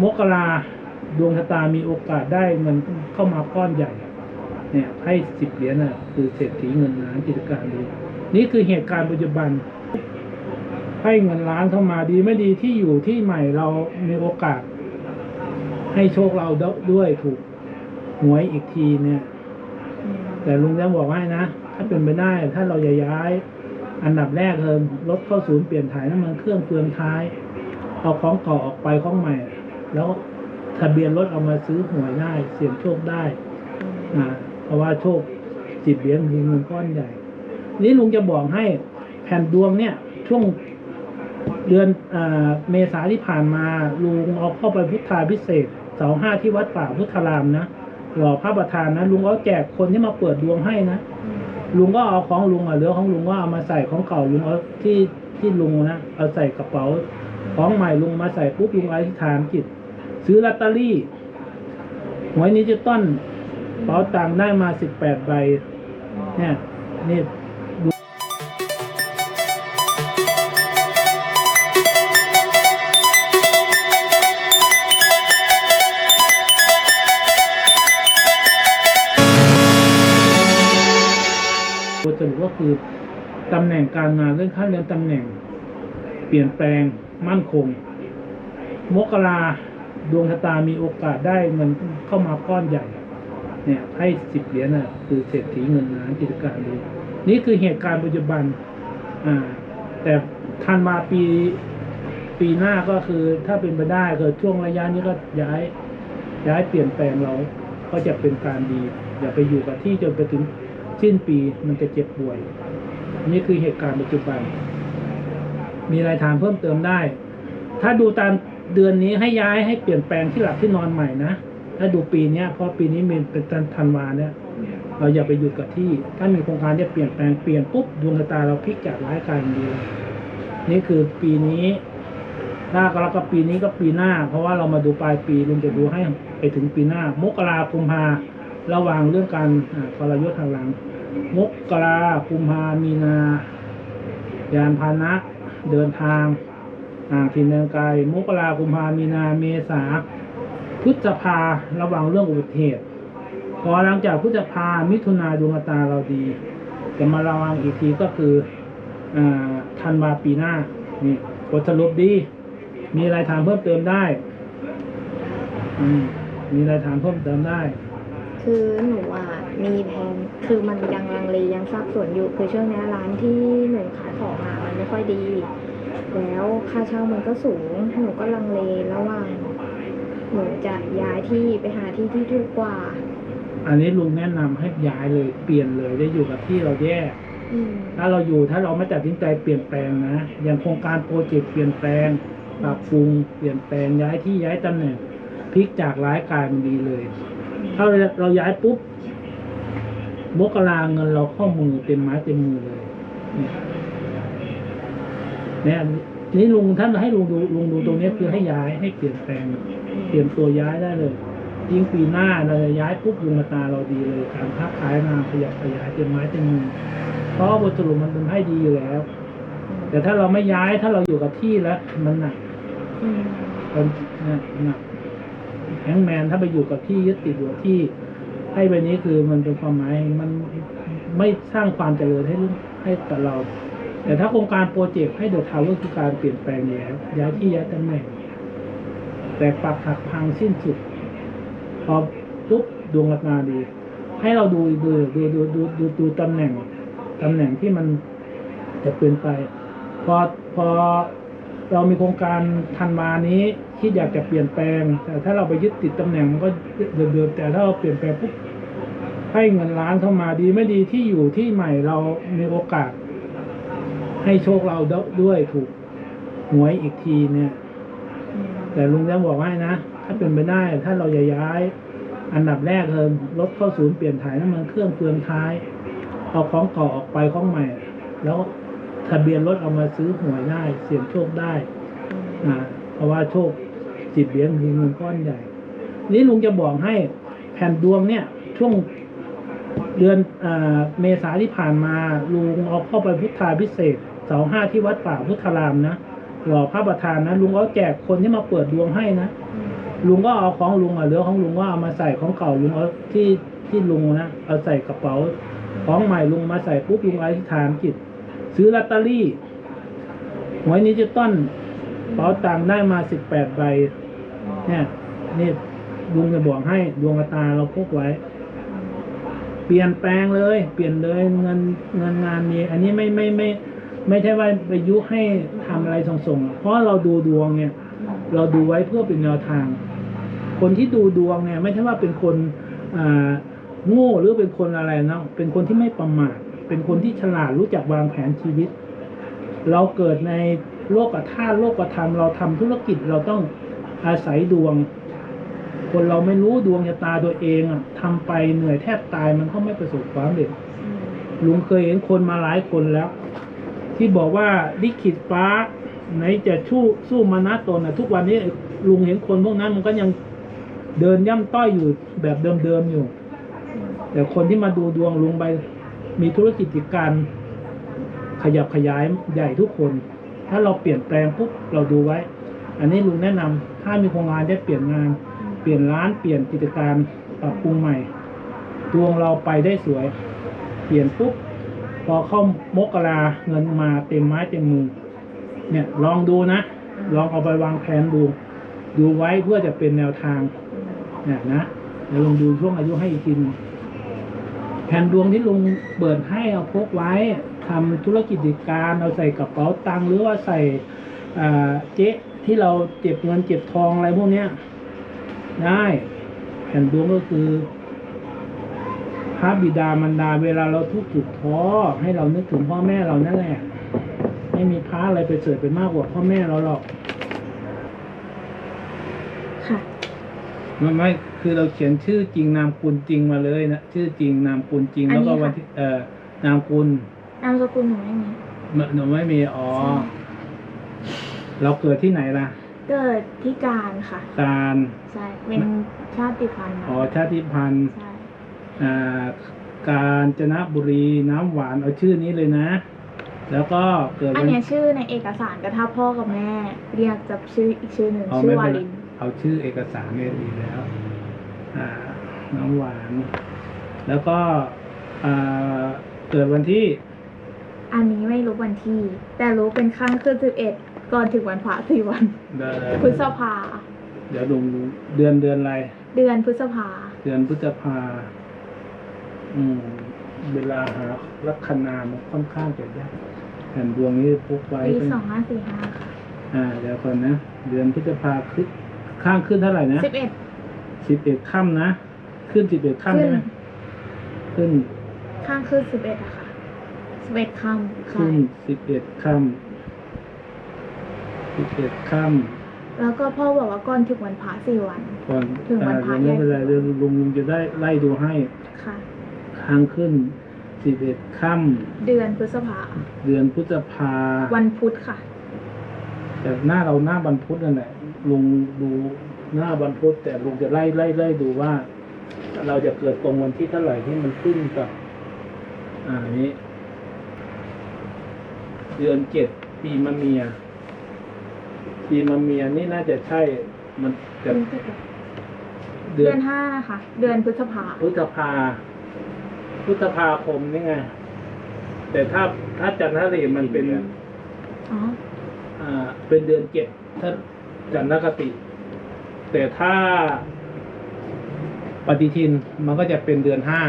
มกราดวงชะตามีโอกาสได้เงินเข้ามาก้อนใหญ่ เนี่ยให้สิบเหรียญน่ะคือเศรษฐีเงินล้านกิจการดี นี่คือเหตุการณ์ปัจจุบัน ให้เงินล้านเข้ามาดีไม่ดีที่อยู่ที่ใหม่เรามีโอกาส ให้โชคเราด้วยถูกหวยอีกทีเนี่ย แต่ลุงจะบอกให้นะ ถ้าเป็นไปได้ถ้าเราย้าย อันดับแรกเลยรถเข้าศูนย์เปลี่ยนถ่ายน้ำมันเครื่องเฟืองท้าย เอาของเก่าออกไปของใหม่ แล้วทะเบียนรถเอามาซื้อหวยได้ เสี่ยงโชคได้นะเพราะว่าโชคสิบเหรียญคือเงินก้อนใหญ่ นี่ลุงจะบอกให้แผ่นดวงเนี่ย ช่วงเดือนอาเมษาที่ผ่านมาลุงเอาเข้าไปพุทธาพิเศษกเสาห้าที่วัดป่าพุทธารามนะหล่อพระประธานนะลุงเอาแจกคนที่มาเปิดดวงให้นะลุงก็เอาของลุงอะเหลือของลุงก็เอามาใส่ของเก่าลุงเอาที่ที่ลุงนะเอาใส่กระเป๋า ของใหม่ลุงมาใส่ปุ๊บลุงอธิษฐานจิต ซื้อลอตเตอรี่หวยนี้จะต้นเป๋าตังได้มาสิบแปดใบ เนี่ยนี่บทสรุปก็คือตำแหน่งการงานเรื่องขั้นเลื่อนตำแหน่ง เปลี่ยนแปลงมั่นคง มกรา ดวงชะตามีโอกาสได้เงินเข้ามาก้อนใหญ่ เนี่ย ให้สิบเหรียญน่ะ คือเศรษฐีเงินล้านกิจการดีนี่คือเหตุการณ์ปัจจุบัน อ่า แต่ทันมาปีปีหน้าก็คือถ้าเป็นไปได้ก็ช่วงระยะนี้ก็ย้าย ย้ายเปลี่ยนแปลงเราก็จะเป็นการดี อย่าไปอยู่กับที่จนไปถึงสิ้นปีมันจะเจ็บป่วย นี่คือเหตุการณ์ปัจจุบัน มีอะไรถามเพิ่มเติมได้ ถ้าดูตาม เดือนนี้ให้ย้ายให้เปลี่ยนแปลงที่หลับที่นอนใหม่นะถ้าดูปีเนี้ยเพราะปีนี้มันเป็นธันวาเนี่ยเราอย่าไปหยุดกับที่ ถ้ามีโครงการจะเปลี่ยนแปลงเปลี่ยนปุ๊บดวงตาเราพลิกจากร้ายกลายเป็นดีนี่คือปีนี้ถ้าก็แล้วก็ปีนี้ก็ปีหน้า เพราะว่าเรามาดูปลายปีลุงจะดูให้ไปถึงปีหน้ามกราคุมภาระวังเรื่องการอ่ากลยุทธ์ทางหลัง มกราคุมภามีนา ยานพาหนะ เดินทาง อ่างถิ่นเดินไกลมกราคุมภามีนาเมษาพฤษภาระวังเรื่องอุบัติเหตุพอหลังจากพฤษภามิถุนาดวงตาเราดีจะมาระวังอีกทีก็คืออ่าธันวาปีหน้านี่บทสรุปดี มีอะไรถามเพิ่มเติมได้อืมมีอะไรถามเพิ่มเติมได้ คือหนูอะมีแผนคือมันยังลังเลยังสับสนอยู่คือช่วงนี้ร้านที่หนูขายของอะมันไม่ค่อยดี แล้วค่าเช่ามันก็สูง หนูก็ลังเลระหว่างหนูจะย้ายที่ไปหาที่ที่ถูกกว่า อันนี้ลุงแนะนำให้ย้ายเลยเปลี่ยนเลยได้อยู่กับที่เราแย่อืม ถ้าเราอยู่ถ้าเราไม่ตัดสินใจเปลี่ยนแปลงนะอย่างโครงการโปรเจกต์เปลี่ยนแปลงปรับปรุงเปลี่ยนแปลงย้ายที่ย้ายตำแหน่งพลิกจากร้ายกลายเป็นดีเลย ถ้าเราย้ายปุ๊บมกราเงินเราเข้ามือเต็มไม้เต็มมือเลยเนี่ย เนี่ยนี่ลุงท่านให้ลุงดูลุงดูตรงนี้คือให้ย้ายให้เปลี่ยนแปลงเตรียมตัวย้ายได้เลยยิ่งปีหน้าเราจะย้ายปุ๊บดวงชะตาเราดีเลยการค้าขายงานขยับขยายเต็มไม้เต็มมือเพราะว่าบทสรุปมันเป็นให้ดีอยู่แล้ว แต่ถ้าเราไม่ย้ายถ้าเราอยู่กับที่แล้ว มันหนักมันหนักแฮงแมนถ้าไปอยู่กับที่ยึดติดอยู่กับที่ให้ไปนี้คือมันเป็นความหมายมันไม่สร้างความเจริญให้ให้กับเรา แต่ถ้าโครงการโปรเจกต์ให้เดอดทาวเวอร์คือการเปลี่ยนแปลงแล้วย้ายที่ย้ายตำแหน่งแต่ปรับหักพังสิ้นสุดพอปุ๊บดวงรัตนาดี ให้เราดูดูดูดูดูดูดูตำแหน่งตำแหน่งที่มันจะเป็นไป พอพอเรามีโครงการทันมานี้ที่อยากจะเปลี่ยนแปลง แต่ถ้าเราไปยึดติดตำแหน่งมันก็เดิมๆแต่ถ้าเราเปลี่ยนแปลงปุ๊บให้เงินล้านเข้ามาดีไม่ดีที่อยู่ที่ใหม่เรามีโอกาส ให้โชคเราด้วยถูกหวยอีกทีเนี่ย แต่ลุงจะบอกให้นะ ถ้าเป็นไปได้ ถ้าเราย้าย อันดับแรกเลยรถเข้าศูนย์เปลี่ยนถ่ายน้ำมันเครื่องเฟืองท้าย เอาของเก่าออกไปของใหม่ แล้วทะเบียนรถเอามาซื้อหวยได้ เสี่ยงโชคได้อ่าเพราะว่าโชคสิบเหรียญคือเงินก้อนใหญ่ นี่ลุงจะบอกให้แผ่นดวงเนี่ย ช่วงเดือนอเมษาที่ผ่านมาลุงเอาเข้าไปพุทธาพิเศษ เสาห้าที่วัดป่าพุทธารามนะหล่อพระประธานนะลุงเอาแจกคนที่มาเปิดดวงให้นะอืมลุงก็เอาของลุงอะเหลือของลุงก็เอามาใส่ของเก่าลุงเอาที่ที่ลุงนะเอาใส่กระเป๋าของใหม่ลุงมาใส่ปุ๊บลุงอธิษฐานจิต ซื้อลอตเตอรี่หวยนี้จะต้นเป๋าตังค์ได้มาสิบแปดใบ เนี่ยนี่ลุงจะบอกให้ดวงตาเราพกไว้ เปลี่ยนแปลงเลย เปลี่ยนเลยเงินเงินงานมีอันนี้ไม่ไม่ไม่ไม่ ไม่ใช่ว่าไปยุให้ทำอะไรส่งๆ เพราะเราดูดวงเนี่ย เราดูไว้เพื่อเป็นแนวทาง คนที่ดูดวงเนี่ย ไม่ใช่ว่าเป็นคนอ่าโง่หรือเป็นคนอะไรนะเป็นคนที่ไม่ประมาทเป็นคนที่ฉลาดรู้จักวางแผนชีวิต เราเกิดในโลกธาตุโลกธรรมเราทำธุรกิจเราต้องอาศัยดวง คนเราไม่รู้ดวงชะตาตัวเองอะทำไปเหนื่อยแทบตายมันก็ไม่ประสบความสำเร็จลุงเคยเห็นคนมาหลายคนแล้ว ที่บอกว่าลิขิตฟ้า ไหนจะสู้สู้มานะตนนะทุกวันนี้ลุงเห็นคนพวกนั้นมันก็ยังเดินย่ำต้อยอยู่แบบเดิมๆอยู่ แต่คนที่มาดูดวงลุงไป มีธุรกิจกิจการ ขยับขยายใหญ่ทุกคน ถ้าเราเปลี่ยนแปลงปุ๊บเราดูไว้ อันนี้ลุงแนะนำถ้ามีโครงงานได้เปลี่ยนงาน เปลี่ยนร้านเปลี่ยนกิจการปรับปรุงใหม่ดวงเราไปได้สวย เปลี่ยนปุ๊บ พอเข้ามกราเงินมาเต็มไม้เต็มมือ เนี่ยลองดูนะ ลองเอาไปวางแผนดู ดูไว้เพื่อจะเป็นแนวทางเนี่ยนะเดี๋ยวลองดูช่วงอายุให้อีกทีแผ่นดวงที่ลุงเปิดให้เอาพกไว้ทำธุรกิจกิจการเอาใส่กระเป๋าตังค์หรือว่าใส่เจ๊ที่เราเจ็บเงินเจ็บทองอะไรพวกเนี้ยได้ แผ่นดวงก็คือ ระบิดามารดาเวลาเราทุกข์ถูกข์ท้อให้เรานึกถึงพ่อแม่เรานั่นแหละ ไม่มีพระอะไรไปเสริฐไปมากกว่าพ่อแม่เราหรอกค่ะไม่ไม่คือเราเขียนชื่อจริงนามกุลจริงมาเลยนะชื่อจริงนามกุลจริงอันแล้วนี้ก็ค่ะวันที่เอ่อนามกุลนามสกุลหนูไม่มีมันหนูไม่มีอ๋อใช่เราเกิดที่ไหนล่ะ เกิดที่การค่ะ การใช่เป็นชาติพันธุ์อ๋อชาติพันธุ์ใช่อ่า การจนบุรีน้ำหวานเอาชื่อนี้เลยนะ แล้วก็เกิดอันวัน เนี้ยชื่อในเอกสารก็ถ้าพ่อกับแม่ เรียกจะชื่ออีกชื่อหนึ่งอ๋อชื่ไม่อวาเป็นไร ลินเอาชื่อเอกสารเนี่ยดีแล้ว อ่า น้ำหวาน แล้วก็อ่าเกิดวันที่ อันนี้ไม่รู้วันที่ แต่รู้เป็นข้างคือสิบเอ็ดก่อนถึงวันพระสี่วันเดือนพฤษภา เดี๋ยวลงเดือนเดือนอะไร เดือนพฤษภา เดือนพฤษภา อืม เวลาหาลัคนามันค่อนข้างจะยากแผ่นดวงนี้พกไว้ปีเป็นสองห้าสี่ห้าค่ะอ่าเดี๋ยวก่อนนะ เดือนพฤษภาขึ้นข้างขึ้นเท่าไหร่นะสิบเอ็ดสิบเอ็ดค่ำนะ ขึ้นสิบเอ็ดค่ำขึ้ใช่นไหมขึ้น ข้างคือสิบเอ็ดอะค่ะสิบเอ็ดคำใช่ขึ้นสิบเอ็ดค่ำสิบเอ็ดค่แล้วก็พ่อบอกว่าก่อนถึงวันพระสี่วันำก่อนถึงวันพระอ่าเดี๋ยวไม่เป็นไรเดี๋ยวลุงลุงจะได้ไล่ดูให้ ค่ะ ทางขึ้นสิบเอ็ดค่เดือนพฤษภาำเดือนพฤษภาวันพุธค่ะ แต่หน้าเราหน้าบรรพุธนั่นแหละลุงดูหน้าบรรพุธแต่ลุงจะไล่ไล่ไล่ดูว่า เราจะเกิดตรงวันที่เท่าไหร่ที่มันขึ้นกับ อ่านี้ เดือนเจ็ดปีมะเมีย ปีมะเมียนี่น่าจะใช่มันจะเดือนห้านะคะ เดือนพฤษภา พฤษภา พฤษภาคมนี่ไง แต่ถ้าถ้าจันทรีมันเป็นอ๋ออ่า เป็นเดือนเจ็ดถ้าจันทคติ แต่ถ้าปฏิทินมันก็จะเป็นเดือนห้า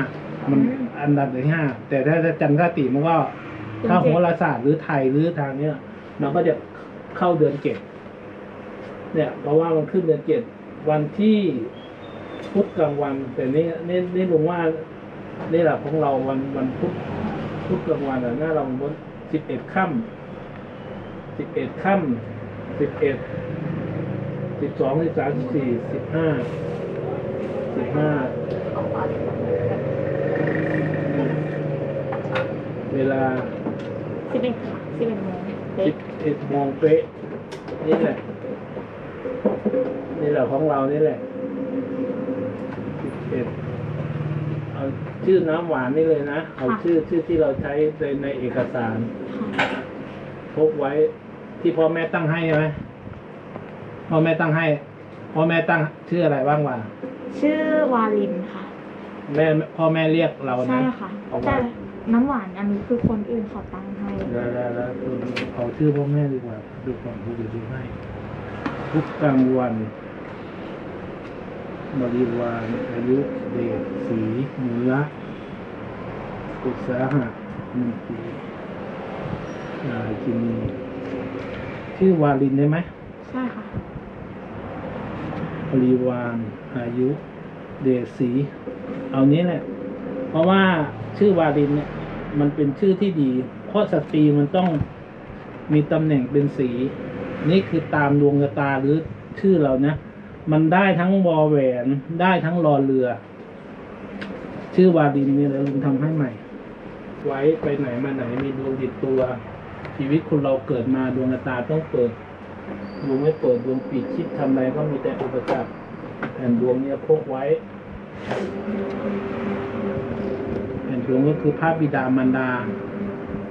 มันอันดับเดือนห้าแต่ถ้าถ้าจันทคติมันก็ถ้าโหราศาสตร์หรือไทยหรือทางเนี้ยมันก็จะเข้าเดือนเจ็ดเนี่ย เพราะว่ามันขึ้นเดือนเจ็ดวันที่พุธกลางวัน แต่นี่นี่นี่ลุงว่า นี่แหละของเราวันวันพุธพุธกลางวันอะหน้าเราบนสิบเอ็ดค่ำสิบเอ็ดค่ำสิบเอ็ดสิบสองสิบสามสิบสี่สิบห้าสิบห้าเวลาสิบเอ็ดค่ะสิบเอ็ดโมงเป๊ะสิบเอ็ดโมงเป๊ะนี่แหละ นี่แหละของเรานี่แหละสิบเอ็ด เอาชื่อน้ำหวานนี่เลยนะ เอาชื่อชื่อที่เราใช้ในในเอกสารค่ะพกไว้ที่พ่อแม่ตั้งให้ใช่ไหมพ่อแม่ตั้งให้ พ่อแม่ตั้งชื่ออะไรบ้างวะชื่อวาลินค่ะ แม่พ่อแม่เรียกเราใช่นะค่ะเอาไว้แต่น้ำหวานอันนี้คือคนอื่นเขาตั้งให้แล้วแล้วแล้วเอาชื่อพ่อแม่ดีกว่าดูก่อนดูดูดูให้ทุกกลางวัน บริวารอายุเดชสีเนื้ออุตสาหะหนึ่งปีราชินีชื่อวาลินได้ไหมใช่ค่ะบริวารอายุเดชสี เอานี้แหละ เพราะว่าชื่อวาลินเนี่ย มันเป็นชื่อที่ดี เพราะสตรีมันต้องมีตำแหน่งเป็นสี นี่คือตามดวงชะตาหรือชื่อเรานะ มันได้ทั้งวอแหวน ได้ทั้งรอเรือ ชื่อวาลินเนี่ยเราลุงทำให้ใหม่ ไว้ไปไหนมาไหนมีดวงติดตัว ชีวิตคนเราเกิดมาดวงตาต้องเปิดดวงไม่เปิดดวงปิดคิดทำอะไรก็มีแต่อุปสรรคแผ่นดวงเนี่ยพกไว้แผ่นดวงก็คือพระบิดามารดา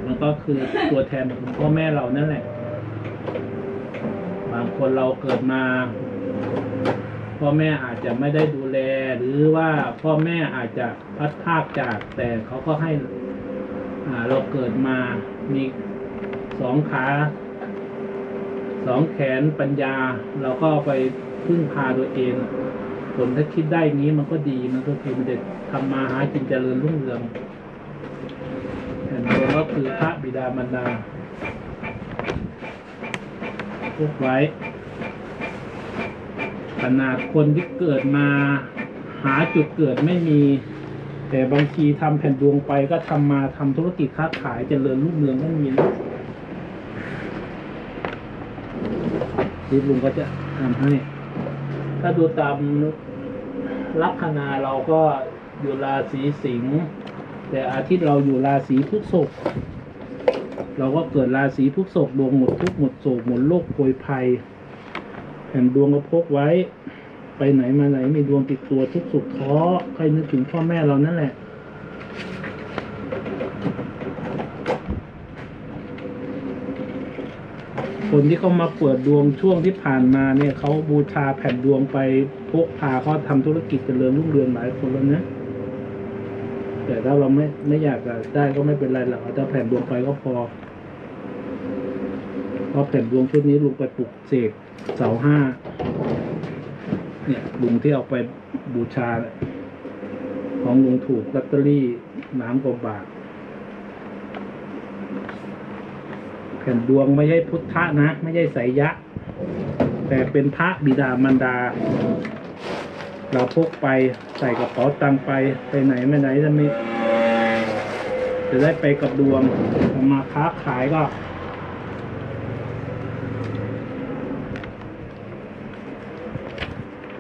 มันก็คือตัวแทนของพ่อแม่เรานั่นแหละ บางคนเราเกิดมา พ่อแม่อาจจะไม่ได้ดูแล หรือว่าพ่อแม่อาจจะพัดพรากจากแต่เขาก็ให้เราเกิดมามีสองขาสองแขนปัญญา เราก็ไปพึ่งพาตัวเอง ผลถ้าคิดได้นี้มันก็ดีมันก็คือมันจะทำมาหากินเจริญรุ่งเรืองแผ่นดวก็คือพระบิดามารดาพวกไว้ ขนาดคนที่เกิดมา หาจุดเกิดไม่มี แต่บางทีทำแผ่นดวงไปก็ทำมาทำธุรกิจค้าขายเจริญรุ่งเรืองก็มีนะทีลุงก็จะทำให้ ถ้าดูตามลัคนาเราก็อยู่ราศีสิงห์แต่อาทิตย์เราอยู่ราศีพฤษภเราก็เกิดราศีพฤษภดวงหมดทุกหมดโศกหมดโรคโผยภัย แผ่นดวงก็พกไว้ ไปไหนมาไหนมีดวงติดตัวทุกสุขท้อใครนึกถึงพ่อแม่เรานั่นแหละ คนที่เขามาเปิดดวงช่วงที่ผ่านมาเนี่ยเขาบูชาแผ่นดวงไปพกพาเขาทำธุรกิจเจริญรุ่งเรืองหลายคนแล้วนะแต่ถ้าเราไม่ไม่อยากจะได้ก็ไม่เป็นไรหรอกเอาแต่แผ่นดวงไปก็พอ พราะแผ่นดวงชุดนี้ลุงไปปลุกเสกเสาห้าเนี่ยลุงที่เอาไปบูชา ของลุงถูกลอตเตอรี่น้ำกว่าบาทแผ่นดวงไม่ใช่พุทธะนะ ไม่ใช่ไสยยะแต่เป็นพระบิดามารดา เราพกไปใส่กระเป๋าตังไปไปไหนไม่ไหนจะไม่จะได้ไปกับดวงมาค้าขายก็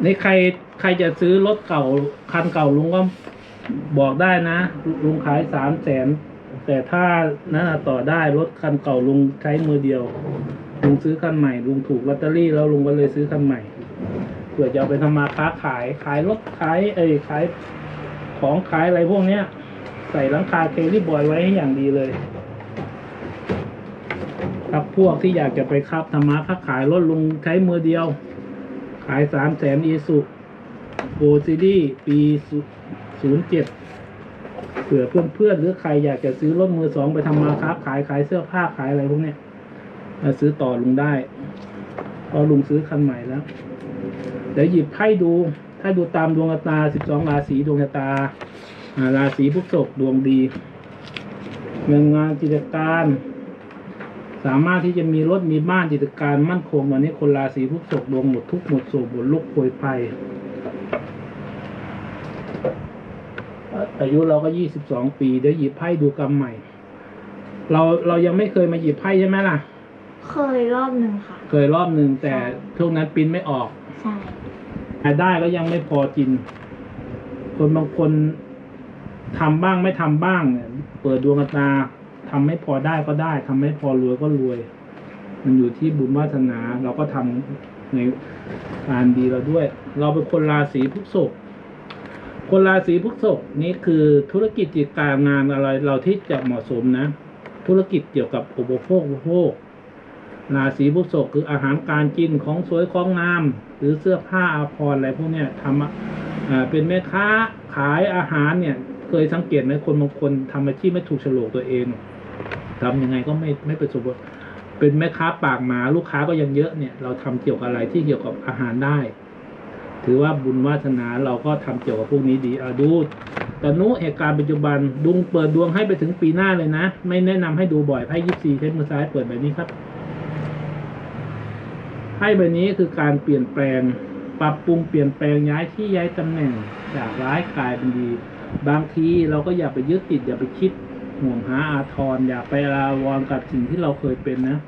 นี่ใครใครจะซื้อรถเก่าคันเก่าลุงก็บอกได้นะ ลุงขายสามแสนแต่ถ้านั้นน่ะต่อได้รถคันเก่าลุงใช้มือเดียว ลุงซื้อคันใหม่ลุงถูกลอตเตอรี่แล้วลุงก็เลยซื้อคันใหม่เพื่อจะเอาไปทำมาค้าขายขายรถขายเอ้ยขายของขายอะไรพวกเนี้ย ใส่หลังคาเคลี่บอยไว้ให้อย่างดีเลยครับพวกที่อยากจะไปคับธรรมะค้าขายรถลุงใช้มือเดียว ขายสามแสนอีสุโอซีดีปีศูนย์เจ็ดเผื่อเพื่อนๆหรือใครอยากจะซื้อรถมือสองไปทำมาค้าขายขายเสื้อผ้าขายอะไรพวกเนี้ยมาซื้อต่อลุงได้พราะลุงซื้อคันใหม่แล้ว เดี๋ยวหยิบไพ่ดู ถ้าดูตามดวงตาสิบสองราศีดวงชะตาอ่าราศีพฤษภดวงดีเงินงานกิจการ สามารถที่จะมีรถมีบ้านกิจการมั่นคงวันนี้คนราศีพฤษภดวงหมดทุกข์หมดโศกหมดโรคโผยภัยอายุเราก็ยี่สิบสองปีเดี๋ยวหยิบไพ่ดูกรรมใหม่ เราเรายังไม่เคยมาหยิบไพ่ใช่ไหมล่ะ เคยรอบหนึ่งค่ะ เคยรอบหนึ่งแต่ช่วงนั้นปริ้นไม่ออกใช่รายได้ก็ยังไม่พอกิน คนบางคนทำบ้างไม่ทำบ้างเนี่ยเปิดดวงตา ทำไม่พอได้ก็ได้ทำไม่พอรวยก็รวย มันอยู่ที่บุญวาสนา เราก็ทำในการดีเราด้วย เราเป็นคนราศีพฤษภคนราศีพฤษภนี่คือธุรกิจกิจการงานอะไรเราที่จะเหมาะสมนะ ธุรกิจเกี่ยวกับอุปโภคบริโภคราศีพฤษภคืออาหารการกินของสวยของงาม หรือเสื้อผ้าอาภรณ์อะไรพวกเนี้ยทำอะอ่าเป็นแม่ค้าขายอาหารเนี่ย เคยสังเกตไหมคนบางคนทำอาชีพไม่ถูกโฉลกตัวเอง ทำยังไงก็ไม่ไม่ประสบเป็นแม่ค้าปากหมาลูกค้าก็ยังเยอะเนี่ย เราทำเกี่ยวกับอะไรที่เกี่ยวกับอาหารได้ ถือว่าบุญวาสนาเราก็ทำเกี่ยวกับพวกนี้ดีอะดูตนุเหตุการณ์ปัจจุบันดุงเปิดดวงให้ไปถึงปีหน้าเลยนะ ไม่แนะนำให้ดูบ่อยไพ่ยิปซีใช้มือซ้ายเปิดแบบนี้ครับไพ่ใบนี้คือการเปลี่ยนแปลงปรับปรุงเปลี่ยนแปลงย้ายที่ย้ายตำแหน่งจากร้ายกลายเป็นดี บางทีเราก็อย่าไปยึดติดอย่าไปคิด ห่วงหาอาทรอย่าไปลาวรกับสิ่งที่เราเคยเป็นนะ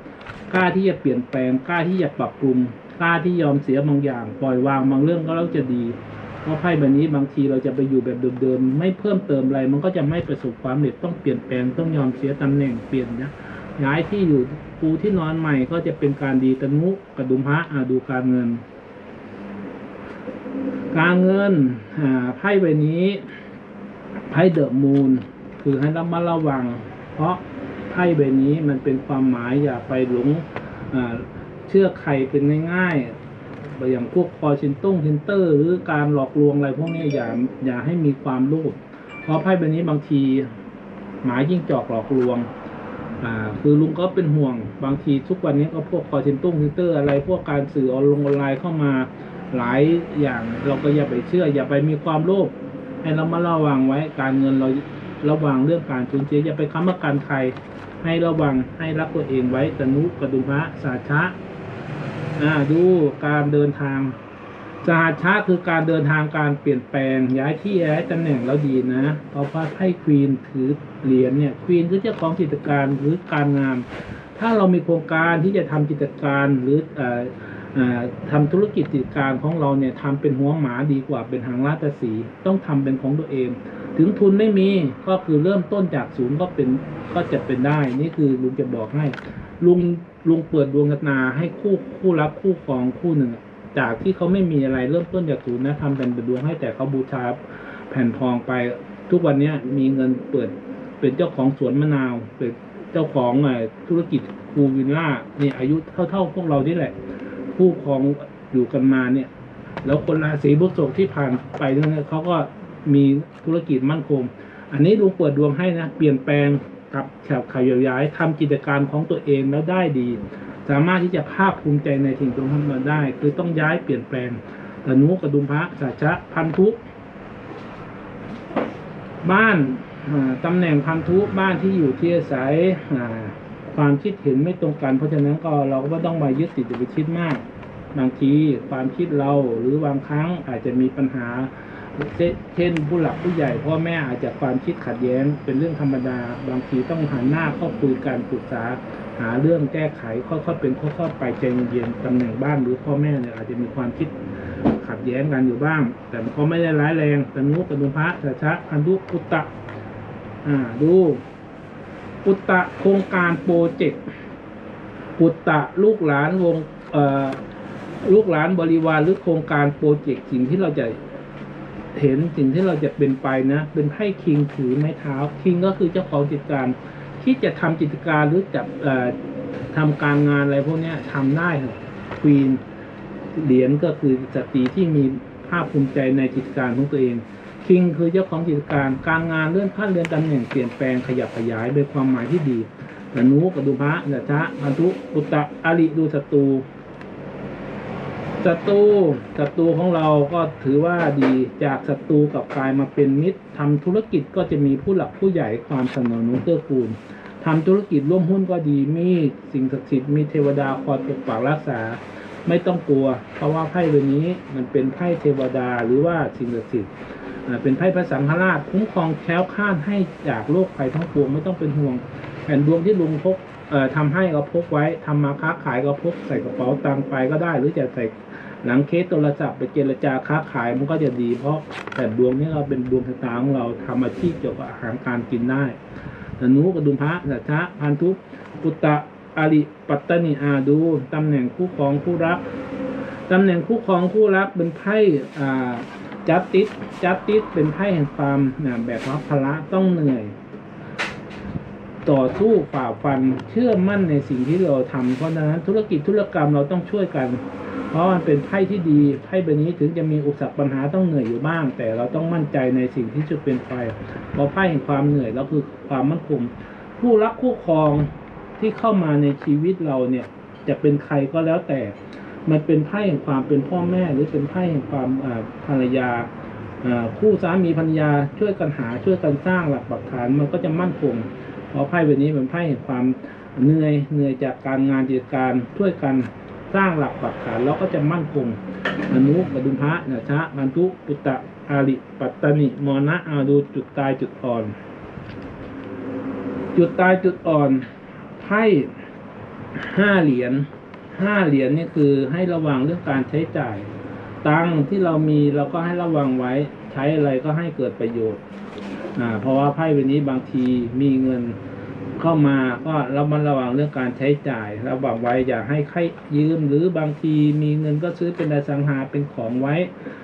กล้าที่จะเปลี่ยนแปลงกล้าที่จะปรับปรุงกล้าที่ยอมเสียบางอย่าง ปล่อยวางบางเรื่องก็แล้วจะดีเพราะไพ่ใบนี้บางทีเราจะไปอยู่แบบเดิมๆไม่เพิ่มเติมอะไร มันก็จะไม่ประสบความสำเร็จต้องเปลี่ยนแปลงต้องยอมเสียตำแหน่งเปลี่ยนนะย้ายที่อยู่ปูที่นอนใหม่ก็จะเป็นการดีตะนุกระดุมพระอาดูการเงิน การเงินไพ่ใบนี้ไพ่เดอะมูน คือให้ระมัดระวัง เพราะไพ่ใบนี้มันเป็นความหมายอย่าไปหลงเชื่อใครเป็นง่ายๆอย่างพวกคอชินตุ้งชินเตอร์ หรือการหลอกลวงอะไรพวกนี้อย่าอย่าให้มีความโลภเพราะไพ่ใบนี้บางทีหมายยิ่งจอกหลอกลวงอ่าคือลุงก็เป็นห่วงบางทีทุกวันนี้ก็พวกคอชินตุ้งชินเตอร์อะไรพวกการสื่อออนลงออนไลน์เข้ามาหลายอย่างเราก็อย่าไปเชื่อ อย่าไปมีความโลภให้เรามาระวังไว้การเงินเรา ระวังเรื่องการสูญเสียอย่าไปค้ำประกันใครให้ระวังให้รักตัวเองไว้ตนุกระดุมพระสาชะอ่าดูการเดินทางสหัชะคือการเดินทางการเปลี่ยนแปลงย้ายที่ย้ายตำแหน่งแล้วดีนะเพราะว่าไพ่ควีนถือเหรียญเนี่ยควีนคือเจ้าของกิจการหรือการงานถ้าเรามีโครงการที่จะทำกิจการหรืออ่อเอ่อทำธุรกิจกิจการของเราเนี่ยทำเป็นหัวหมาดีกว่าเป็นหางราชสีต้องทำเป็นของตัวเอง ถึงทุนไม่มีก็คือเริ่มต้นจากศูนย์ก็เป็นก็จะเป็นได้ นี่คือลุงจะบอกให้ ลุงลุงเปิดดวงชะตาให้คู่คู่รักคู่ครองคู่หนึ่ง จากที่เขาไม่มีอะไรเริ่มต้นจากศูนย์นะทำเป็นดวงให้แต่เขาบูชาแผ่นทองไป ทุกวันเนี้ยมีเงินเปิดเป็นเจ้าของสวนมะนาว เป็นเจ้าของธุรกิจคูวิลล่านี่อายุเท่าๆพวกเรานี่แหละผู้ครองอยู่กันมาเนี่ย แล้วคนราศีพฤษภที่ผ่านไปเนี่ยเขาก็ มีธุรกิจมั่นคง อันนี้ลุงเปิดดวงให้นะเปลี่ยนแปลงกับแถบขยายย้ายทำกิจการของตัวเองแล้วได้ดี สามารถที่จะภาคภูมิใจในสิ่งตรงนั้นมาได้ คือต้องย้ายเปลี่ยนแปลงตนุกระดุมพระสัจจะพันธุบ้านตำแหน่งพันธุบ้านที่อยู่ที่อาศัยความคิดเห็นไม่ตรงกัน เพราะฉะนั้นก็เราก็ไม่ต้องมายึดติดไปคิดมาก บางทีความคิดเราหรือบางครั้งอาจจะมีปัญหา เช่นผู้หลักผู้ใหญ่พ่อแม่อาจจะความคิดขัดแย้งเป็นเรื่องธรรมดา บางทีต้องหันหน้าเข้าคุยกันปรึกษา หาเรื่องแก้ไขค่อยๆเป็นค่อยๆไปใจเย็นๆตำแหน่งบ้านหรือพ่อแม่เนี่ยอาจจะมีความคิดขัดแย้งกันอยู่บ้าง แต่มันก็ไม่ได้ร้ายแรงตนุกนุพระชะชะพันธุอุตตะอ่าดูอุตตะโครงการโปรเจกต์อุตตะลูกหลานวงเอ่อลูกหลานบริวารหรือโครงการโปรเจกต์สิ่งที่เราจะ เห็นสิ่งที่เราจะเป็นไปนะ เป็นไพ่คิงถือไม้เท้าคิงก็คือเจ้าของกิจการ ที่จะทำกิจการหรือจะอ่อทำการงานอะไรพวกนี้ยทำได้ควีนเหรียญก็คือสตรีที่มีภาคภูมิใจในกิจการของตัวเองคิงคือเจ้าของกิจการการงานเลื่อนขั้นเลื่อนตำแหน่งเปลี่ยนแปลงขยับขยายโดยความหมายที่ดีอนุกดุพระเดชะพันธุอุตตะอริดูศัตรู ศัตรูศัตรูของเราก็ถือว่าดีจากศัตรูกับกลายมาเป็นมิตรทำธุรกิจก็จะมีผู้หลักผู้ใหญ่ความสนับสนุนเกื้อกูลทำธุรกิจร่วมหุ้นก็ดีมีสิ่งศักดิ์สิทธิ์มีเทวดาคอยปกปักรักษา ไม่ต้องกลัว เพราะว่าไพ่ใบนี้มันเป็นไพ่เทวดาหรือว่าสิ่งศักดิ์สิทธิ์เป็นไพ่พระสังฆราชคุ้มครองแคล้วคลาดให้จากโรคภัยทั้งปวงไม่ต้องเป็นห่วงแผ่นดวงที่ลุงพกเอ่อทำให้ก็พกไว้ทำมาค้าขายก็พกใส่กระเป๋าตังค์ไปก็ได้ หรือจะใส่ หลังเคสโทรศัพท์ไปเจรจาค้าขายมันก็จะดี เพราะแผ่ดวงนี้เราเป็นดวงชะตาของเราทำอาชีพเกี่ยวกับอาหารการกินได้ธนูกระดุมพระสัจจะพันธุปุตตะอาริปัตตนิอาดูตำแหน่งคู่ครองคู่รักตำแหน่งคู่ครองคู่รักเป็นไพ่จัตติสจัตติสเป็นไพ่แห่งความนะแบบว่าพละต้องเหนื่อย ต่อสู้ฝ่าฟันเชื่อมั่นในสิ่งที่เราทำเพราะฉะนั้นธุรกิจธุรกรรมเราต้องช่วยกัน ราะมันเป็นไพ่ที่ดีไพ่ใบนี้ถึงจะมีอุปสรรคปัญหาต้องเหนื่อยอยู่บ้าง แต่เราต้องมั่นใจในสิ่งที่จะเป็นไปเพราะไพ่แห่งความเหนื่อยแล้วคือความมั่นคงผู้รักคู่ครองที่เข้ามาในชีวิตเราเนี่ยจะเป็นใครก็แล้วแต่ มันเป็นไพ่แห่งความเป็นพ่อแม่ หรือเป็นไพ่แห่งความภรรยาอ่าคู่สามีภรรยาช่วยกันหาช่วยกันสร้างหลักปักฐานมันก็จะมั่นคงเพราะไพ่ใบนี้เป็นไพ่แห่งความเหนื่อยเหนื่อยจากการงานกิจการช่วยกัน สร้างหลักปักฐานแล้วก็จะมั่นคงอนุปดุมพระนะชะมันทุปุตตะอาริปัตตนิมรณะอาดูจุดตายจุดอ่อน จุดตายจุดอ่อนไพ่ห้าเหรียญห้าเหรียญนี่คือให้ระวังเรื่องการใช้จ่าย ตังที่เรามีเราก็ให้ระวังไว้ใช้อะไรก็ให้เกิดประโยชน์อ่าเพราะว่าไพ่ใบนี้บางทีมีเงิน เข้ามาก็เระมัดระวังเรื่องการใช้จ่ายระวังไว้อย่าให้ใครยืมหรือบางทีมีเงินก็ซื้อเป็นอสังหาเป็นของไว้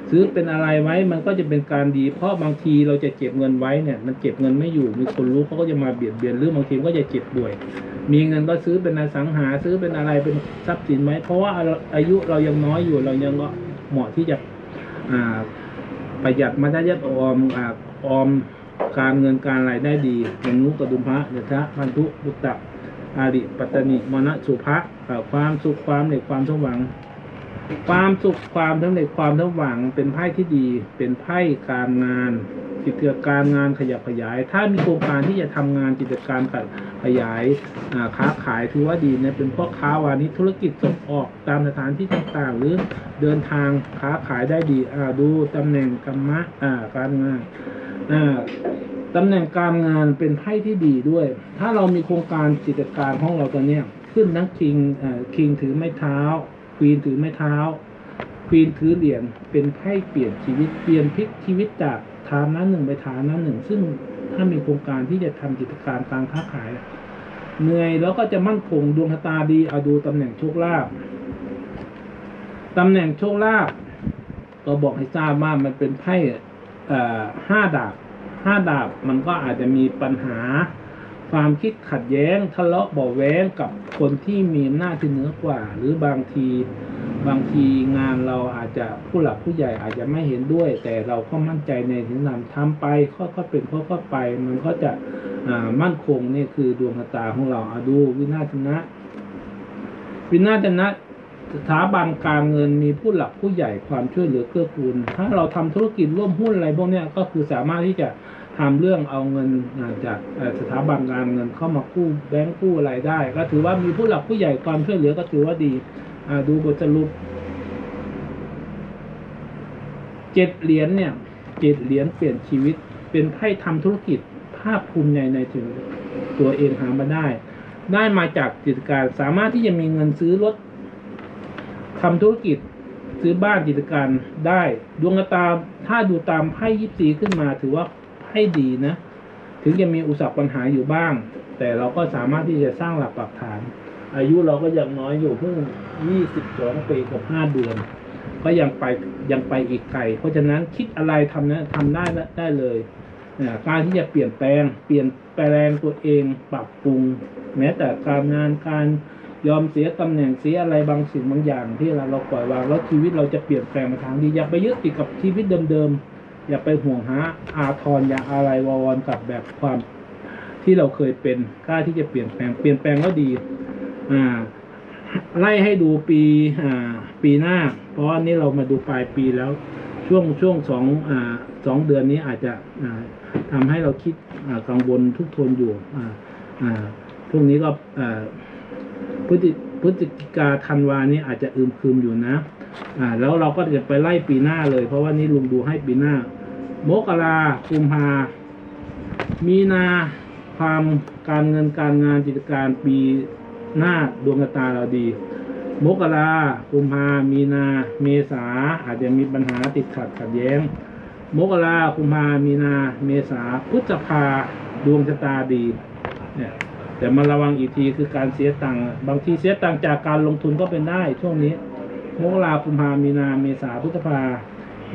ซื้อเป็นอะไรไว้มันก็จะเป็นการดี เพราะบางทีเราจะเก็บเงินไว้เนี่ย มันเก็บเงินไม่อยู่มีคนรู้เขาก็จะมาเบียดเบียนหรือบางทีก็จะเจ็บป่วย มีเงินก็ซื้อเป็นอสังหาซื้อเป็นอะไรเป็นทรัพย์สินไว้เพราะว่าอายุเรายังน้อยอยู่เรายังก็เหมาะที่จะประหยัดมาได้ยัดออมออม การเงินการรายได้ดีอย่างนุกระดุมพระเดชะพันธุบุตตะอาริปัตตนิมณสุภะความสุขความเหน็ดความสมหวังความสุขความสำเร็จความสมหวังเป็นไพ่ที่ดี เป็นไพ่การงานกิจการงานขยับขยาย ถ้ามีโครงการที่จะทำงานกิจการขยายค้าขายถือว่าดีนะเป็นพ่อค้าวานิธุรกิจส่งออกตามสถานที่ต่างๆ หรือเดินทางค้าขายได้ดีดูตำแหน่งกรรมะการงาน ตำแหน่งการงานเป็นไพ่ที่ดีด้วย ถ้าเรามีโครงการกิจการของเราตัวเนี้ขึ้นทั้งคิงอ่าคิงถือไม้เท้า ควีนถือไม้เท้า ควีนถือเหรียญเป็นไพ่เปลี่ยนชีวิตเปลี่ยนพลิกชีวิตจากฐานะหนึ่งไปฐานะหนึ่ง ซึ่งถ้ามีโครงการที่จะทำกิจการการค้าขายเหนื่อยแล้วก็จะมั่นคงดวงชะตาดีเอาดูตำแหน่งโชคลาภตำแหน่งโชคลาภก็บอกให้ทราบว่ามันเป็นไพ่ ห้าดาบห้าดาบมันก็อาจจะมีปัญหา ความคิดขัดแย้งทะเลาะเบาแว้งกับคนที่มีอำนาจที่เหนือกว่า หรือบางทีบางทีงานเราอาจจะผู้หลักผู้ใหญ่อาจจะไม่เห็นด้วย แต่เราก็มั่นใจในสิ่งนั้นทำไปค่อยๆเป็นค่อยๆไป มันก็จะมั่นคงนี่คือดวงตาของเราอาดูวินาศนะ วินาศนะ สถาบันการเงินมีผู้หลักผู้ใหญ่ความช่วยเหลือเกื้อกูล ถ้าเราทำธุรกิจร่วมหุ้นอะไรพวกนี้ก็คือสามารถที่จะทำเรื่องเอาเงินจากสถาบันการเงินเข้ามากู้แบงก์กู้อะไรได้ ก็ถือว่ามีผู้หลักผู้ใหญ่ความช่วยเหลือก็ถือว่าดีดูบทสรุปเจ็ดเหรียญเนี่ยเจ็ดเหรียญเปลี่ยนชีวิต เป็นไพ่ทำธุรกิจภาคภูมิใจในถึงตัวเองหามาได้ ได้มาจากกิจการสามารถที่จะมีเงินซื้อรถ ทำธุรกิจซื้อบ้านกิจการได้ ดวงตาถ้าดูตามไพ่ยิปซีขึ้นมาถือว่าไพ่ดีนะ ถึงจะมีอุปสรรคปัญหาอยู่บ้าง แต่เราก็สามารถที่จะสร้างหลักปักฐาน อายุเราก็ยังน้อยอยู่เพิ่งยี่สิบสองปีกับห้าเดือน ก็ยังไปยังไปอีกไกล เพราะฉะนั้นคิดอะไรทำนะทำได้ได้เลยการที่จะเปลี่ยนแปลง เปลี่ยนแปลงตัวเอง ปรับปรุง แม้แต่การงานการ ยอมเสียตำแหน่งเสียอะไรบางสิ่งบางอย่าง ที่เราเราปล่อยวางแล้วชีวิตเราจะเปลี่ยนแปลงมาทางดีอย่าไปยึดติดกับชีวิตเดิมๆอย่าไปห่วงหาอาทรอย่าอะไรวอวรกับแบบความที่เราเคยเป็นกล้าที่จะเปลี่ยนแปลงเปลี่ยนแปลงก็ดี อ่า ไล่ให้ดูปีอ่า ปีหน้า เพราะว่านี่เรามาดูปลายปีแล้ว ช่วงช่วงสองอ่าสองเดือนนี้อาจจะอ่าทำให้เราคิดอ่ากังวลทุกทนอยู่ อ่า อ่าช่วงนี้ก็อ่า พฤศจิพฤศจิกาธันวานี้อาจจะอึมครึมอยู่นะ อ่า แล้วเราก็จะไปไล่ปีหน้าเลย เพราะว่านี่ลุงดูให้ปีหน้ามกราคุมภา มีนาความการเงินการงานกิจการปีหน้าดวงชะตาเราดี มกรากุมภา มีนา เมษาอาจจะมีปัญหาติดขัดขัดแย้ง มกรากุมภา มีนา เมษาพฤษภาดวงชะตาดี เนี่ย แต่มาระวังอีกทีคือการเสียตังค์บางทีเสียตังค์จากการลงทุนก็เป็นได้ช่วงนี้มกรากุมภามีนาเมษาพฤษภา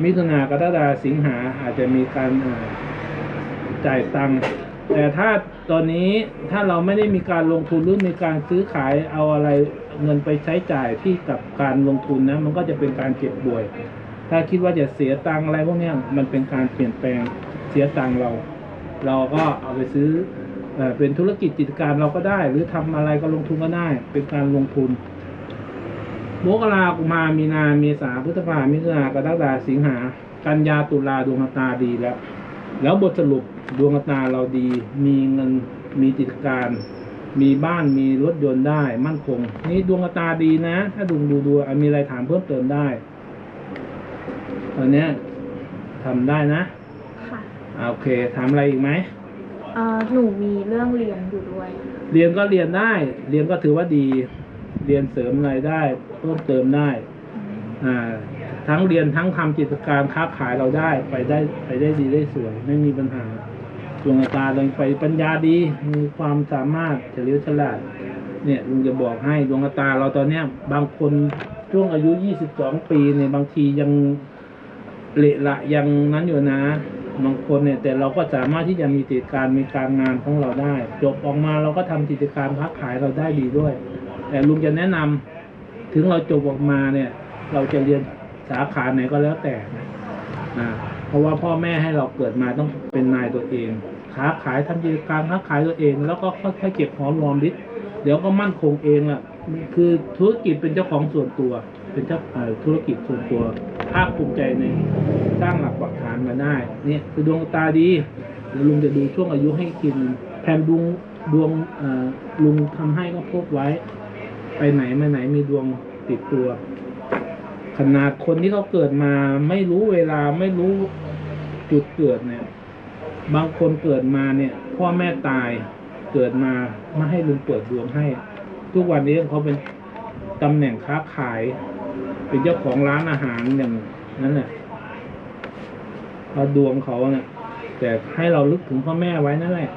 มิถุนากรกฎาสิงหาอาจจะมีการจ่ายตังค์แต่ถ้าตอนนี้ถ้าเราไม่ได้มีการลงทุนหรือมีการซื้อขายเอาอะไรเงินไปใช้จ่ายที่กับการลงทุนนะมันก็จะเป็นการเจ็บป่วย ถ้าคิดว่าจะเสียตังค์อะไรพวกนี้มันเป็นการเปลี่ยนแปลงเสียตังค์เรา เราก็เอาไปซื้อ เออเป็นธุรกิจกิจการเราก็ได้ หรือทำอะไรก็ลงทุนก็ได้ เป็นการลงทุนมกรากุมภามีนาเมษาพฤษภามิถุนากรกฎาสิงหา กันยาตุลาดวงชะตาดีแล้ว แล้วบทสรุปดวงชะตาเราดี มีเงินมีกิจการ มีบ้านมีรถยนต์ได้มั่นคง นี่ดวงชะตาดีนะ ถ้าดูดูดูอะมีอะไรถามเพิ่มเติมได้ตอนเนี้ยทำได้นะค่ะอะโอเคถามอะไรอีกไหม เอ่อหนูมีเรื่องเรียนอยู่ด้วย เรียนก็เรียนได้ เรียนก็ถือว่าดี เรียนเสริมอะไรได้เพิ่มเติมได้อ่าทั้งเรียนทั้งทำกิจการค้าขายเราได้ไปได้ไปได้ดีได้สวย ไม่มีปัญหาดวงตาเราไปปัญญาดีมีความสามารถเฉลียวฉลาด เนี่ยลุงจะบอกให้ดวงตาเราตอนเนี้ย บางคนช่วงอายุ 22 ปีเนี่ยบางทียังเละละยังนั้นอยู่นะ บางคนเนี่ยแต่เราก็สามารถที่จะมีกิจการมีการงานของเราได้ จบออกมาเราก็ทำกิจการค้าขายเราได้ดีด้วย แต่ลุงจะแนะนำถึงเราจบออกมาเนี่ย เราจะเรียนสาขาไหนก็แล้วแต่นะเพราะว่าพ่อแม่ให้เราเกิดมาต้องเป็นนายตัวเองค้าขายทำกิจการค้าขายตัวเอง แล้วก็ค่อยๆเก็บหอมรอมริบเดี๋ยวก็มั่นคงเองล่ะคือธุรกิจเป็นเจ้าของส่วนตัว เป็นเจ้าธุรกิจส่วนตัวภาคภูมิใจใน สร้างหลักปักฐานมาได้เนี่ยคือดวงตาดีเดี๋ยวลุงจะดูช่วงอายุให้กินแผ่นดวงดวงอ่อลุงทำให้ก็พกไว้ ไปไหนมาไหนมีดวงติดตัว ขนาดคนที่เขาเกิดมาไม่รู้เวลาไม่รู้จุดเกิดเนี่ย บางคนเกิดมาเนี่ย พ่อแม่ตายเกิดมาไม่ให้ลุงเปิดดวงให้ ทุกวันนี้เขาเป็นตำแหน่งค้าขาย เป็นเจ้าของร้านอาหารอย่างนั้นแหละ เอาดวงเขาเนี่ยแต่ให้เราลึกถึงพ่อแม่ไว้นั่นแหละ